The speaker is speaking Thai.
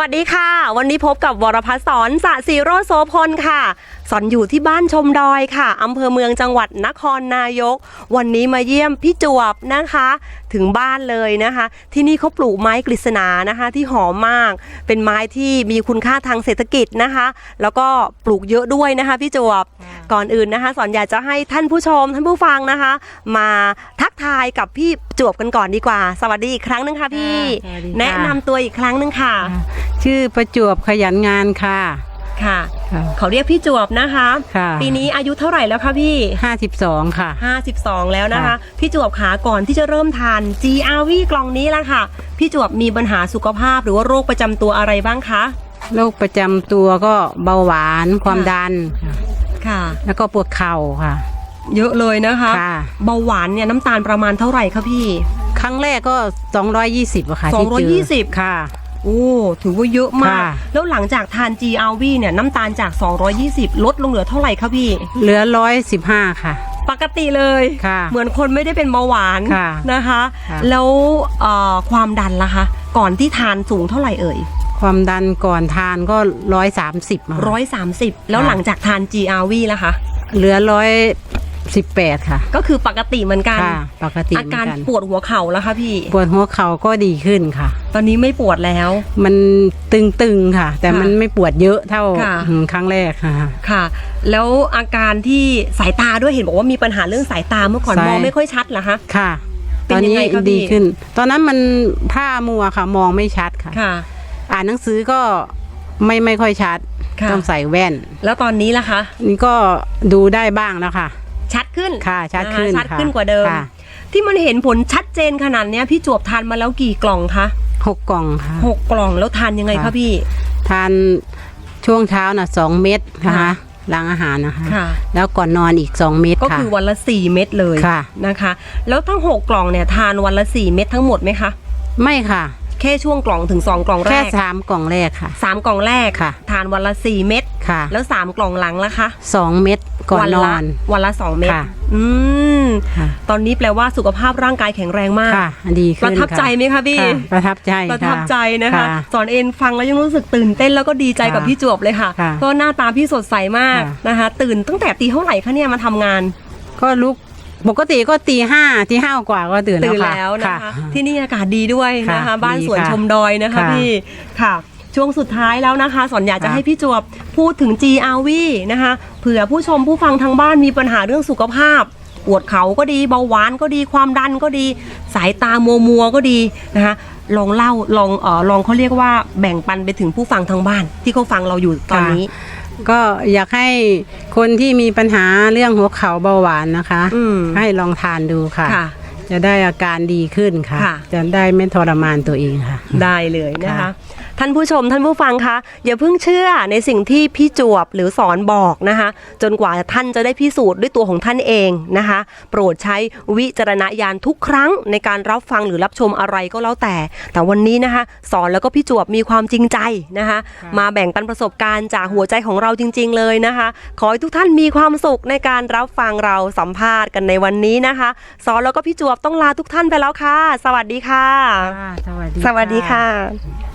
วัสดีค่ะ วันนี้พบกับวรพัฒน์สอนสะสีโรโสพลค่ะ สอนอยู่ที่บ้านชมดอยค่ะอำเภอเมืองจังหวัดนครนายก วันนี้มาเยี่ยมพี่จวบนะคะ ถึงบ้านเลยนะคะ ที่นี่เขาปลูกไม้กฤษณานะคะ ที่หอมมาก เป็นไม้ที่มีคุณค่าทางเศรษฐกิจนะคะ แล้วก็ปลูกเยอะด้วยนะคะพี่จวบ ก่อนอื่นนะคะ สอนอยากจะให้ท่านผู้ชมท่านผู้ฟังนะคะ มาทักทายกับพี่จวบกันก่อนดีกว่า สวัสดีอีกครั้งหนึงค่ะพี่ ค่ะสวัสดีค่ะ แนะนำตัวอีกครั้งหนึงค่ะชื่อประจวบขยันงานค่ะค่ะ เขาเรียกพี่จวบนะคะ ค่ะปีนี้อายุเท่าไหร่แล้วคะพี่ ห้าสิบสองค่ะ 52 แล้วนะคะ ค่ะ พี่จวบขาก่อนที่จะเริ่มทาน GRV กล่องนี้ละค่ะ พี่จวบมีปัญหาสุขภาพหรือว่าโรคประจำตัวอะไรบ้างคะ โรคประจำตัวก็เบาหวานความดันค่ะ ค่ะ แล้วก็ปวดเข่าค่ะ เยอะเลยนะคะค่ะ เบาหวานเนี่ยน้ำตาลประมาณเท่าไหร่คะพี่ ครั้งแรกก็ 220อะค่ะที่เจ220 ค่ะ โอ้ถือว่าเยอะมาก ค่ะ แล้วหลังจากทาน GRV เนี่ยน้ำตาลจาก 220 ลดลงเหลือเท่าไหร่คะพี่ เหลือร้อยสิบห้าค่ะ ปกติเลย ค่ะเหมือนคนไม่ได้เป็นเบาหวานค่ะนะคะ ค่ะ แล้วเอ่อความดันล่ะคะ ก่อนที่ทานสูงเท่าไหร่เอ่ย ความดันก่อนทานก็ร้อยสามสิบร้อยสามสิบแล้วค่ะหลังจากทาน GRV ล่ะคะเหลือร้อยสิบแปดค่ะ ก็คือปกติเหมือนกันค่ะปกติเหอามือนการกันปวดหัวเข่าแล้วคะพี่ ปวดหัวเข่าก็ดีขึ้นค่ะ ตอนนี้ไม่ปวดแล้ว มันตึงๆค่ะ แต่ค่ะมันไม่ปวดเยอะเท่าค่ะอืมครั้งแรกค่ะค่ะ แล้วอาการที่สายตาด้วยเห็นบอกว่ามีปัญหาเรื่องสายตาเมื่อก่อนสายมองไม่ค่อยชัดเหรอคะค่ะเป็ตนอนยังนี้ไงคะพี่ดีขึ้น ตอนนั้นมันผ้ามัวค่ะ มองไม่ชัดค่ะค่ะ อ่านหนังสือก็ไม่ไม่ค่อยชัดค่ะ ต้องใส่แว่น แล้วตอนนี้ล่ะคะ นี่ก็ดูได้บ้างแล้วค่ะ ชัดขึ้นค่ะชัดขึ้นนะคะชัดค่ะขึ้นกว่าเดิม ค่ะที่มันเห็นผลชัดเจนขนาดเนี้ยพี่จวบทานมาแล้วกี่กล่องคะหกกล่องค่ะ หกกล่องแล้วทานยังไงคะค่ะ พี่ ทานช่วงเช้าน่ะสองเม็ดนะค่ะ คะหล้างอาหารนะคะ ค่ะ แล้วก่อนนอนอีกสองเม็ดก็ค่ะ คือวันละ 4 เม็ดเลยค่ะ นะคะ แล้วทั้ง 6 กล่องเนี่ยทานวันละ 4 เม็ดทั้งหมดไหมคะ ไม่ค่ะแค่ช่วงกล่องถึง 2 กล่องแรแค่กสามกล่องแรกค่ะสามกล่องแรกค่ะ ทานวันละ 4 เม็ดค่ะ แล้ว 3 กล่องหลังละคะสองเม็ดก่อนวันนละอนวันละ 2 เม็ดค่ะอืมค่ะตอนนี้แปลว่าสุขภาพร่างกายแข็งแรงมากค่ะดีปขึ้นระทับใจไหมคะพี่ค่ะประทับใจประทับใจนะคะค่ะสอนเอ็นฟังแล้วยังรู้สึกตื่นเต้นแล้วก็ดีใจกับค่ะพี่จวบเลยค่ะค่ะเพราะหน้าตาพี่สดใสมากค่ะนะคะ ตื่นตั้งแต่ตีเท่าไหร่คะเนี่ยมาทำงาน ก็ลุก ปกติก็ตีห้าตีห้ากว่าก็ตื่นตื่นค่ะแล้วนะคะค่ะที่นี่อากาศดีด้วยนะคะค่ะบ้านสวนดีค่ะชมดอยนะคะค่ะพี่ค่ะช่วงสุดท้ายแล้วนะคะ สอนอยากจะค่ะให้พี่จวบพูดถึง GRV นะคะเผื่อผู้ชมผู้ฟังทางบ้านมีปัญหาเรื่องสุขภาพปวดเขาก็ดีเบาหวานก็ดีความดันก็ดี สายตามัวมัวๆก็ดีนะคะลองเล่าลองเออลองเขาเรียกว่าแบ่งปันไปถึงผู้ฟังทางบ้าน ที่เขาฟังเราอยู่ตอนนี้ ก็อยากให้คนที่มีปัญหาเรื่องหัวเข่าเบาหวานนะคะอืมให้ลองทานดูค่ะค่ะ จะได้อาการดีขึ้นค่ะ ค่ะ จะได้ไม่ทรมานตัวเองค่ะ ได้เลยนะคะ ค่ะ ท่านผู้ชมท่านผู้ฟังคะอย่าเพิ่งเชื่อในสิ่งที่พี่จวบหรือสอนบอกนะคะ จนกว่าท่านจะได้พิสูจน์ด้วยตัวของท่านเองนะคะ โปรดใช้วิจารณญาณทุกครั้งในการรับฟังหรือรับชมอะไรก็แล้วแต่ แต่วันนี้นะคะ สอนแล้วก็พี่จวบมีความจริงใจนะคะค่ะมาแบ่งปันประสบการณ์จากหัวใจของเราจริง ๆ เลยนะคะ ขอให้ทุกท่านมีความสุขในการรับฟังเราสัมภาษณ์กันในวันนี้นะคะ สอนแล้วก็พี่จวบต้องลาทุกท่านไปแล้วค่ะ สวัสดีค่ะค่ะสวัสดีสวัสดีค่ะค่ะ